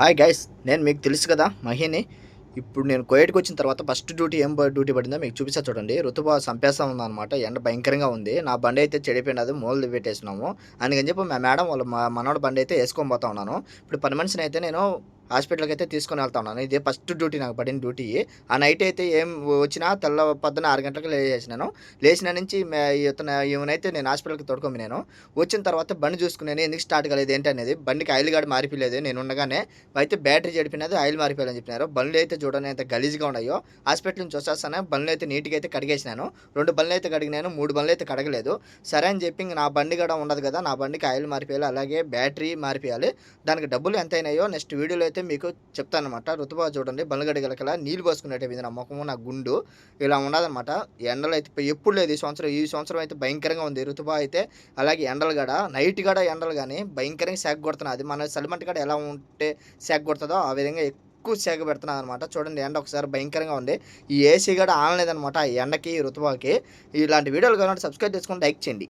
Hi guys నేను మీకు తెలుసు కదా మహిని. ఇప్పుడు నేను కోయట్కి వచ్చిన తర్వాత ఫస్ట్ డ్యూటీ ఏం డ్యూటీ పడిందో మీకు చూపిస్తా చూడండి. ఋతుబా సంపేస్తా ఉందన్నమాట ఎండ భయంకరంగా ఉంది. నా బండి అయితే చెడిపోయినది మూలలు పెట్టేసినాము. అందుకని చెప్పి మా మేడం వాళ్ళ మా మనోడు బండి అయితే వేసుకొని పోతా ఉన్నాను. ఇప్పుడు పని మనిషిని అయితే నేను హాస్పిటల్కి అయితే తీసుకొని వెళ్తా ఉన్నాను. ఇదే ఫస్ట్ డ్యూటీ నాకు పడిన డ్యూటీ. ఆ నైట్ అయితే ఏం వచ్చినా తెల్ల పొద్దున ఆరు గంటలకు లేచేసినాను. లేచిన నుంచి ఇతను ఈమెనైతే నేను హాస్పిటల్కి తోడుకొని నేను వచ్చిన తర్వాత బండి చూసుకున్నాను. ఎందుకు స్టార్ట్ కాలేదు ఏంటి అనేది బండికి ఆయిల్ గాడి మారిపోలేదు. నేను ఉండగానే అయితే బ్యాటరీ చెడిపినది ఆయిల్ మారిపోయాలని చెప్పినారు. బండ్లు అయితే చూడండి అయితే గలీజ్గా ఉన్నాయో. హాస్పిటల్ నుంచి వచ్చేస్తాను బండ్లు అయితే నీట్గా అయితే కడిగేసినాను. రెండు బండ్లు అయితే కడిగినాను మూడు బండ్లు అయితే కడగలేదు. సరే అని చెప్పి నా బండి కూడా ఉండదు కదా నా బండికి ఆయిల్ మారిపోయాలి అలాగే బ్యాటరీ మారిపోయాలి. దానికి డబ్బులు ఎంత అయినాయో నెక్స్ట్ వీడియోలో అయితే మీకు చెప్తాను అనమాట చూడండి బలగడి గలకలా నీళ్ళు పోసుకునేటవి నా ముఖము నా గుండు ఇలా ఉండదనమాట ఎండలు అయితే ఎప్పుడు లేదు ఈ సంవత్సరం. ఈ సంవత్సరం అయితే భయంకరంగా ఉంది. ఋతుబా అయితే అలాగే ఎండలు గడ నైట్ గడ ఎండలు కానీ భయంకరంగా శాఖ కొడుతున్నది మన సలిమంట గడ ఎలా ఉంటే శాఖ కొడుతుందో ఆ విధంగా ఎక్కువ శాఖ పెడుతున్నది అనమాట చూడండి ఎండ ఒకసారి భయంకరంగా ఉంది. ఈ ఏసీ గడ ఆనలేదనమాట ఈ ఎండకి ఋతుబాకి ఇలాంటి వీడియోలు కావాలంటే సబ్స్క్రైబ్ చేసుకుని లైక్ చేయండి.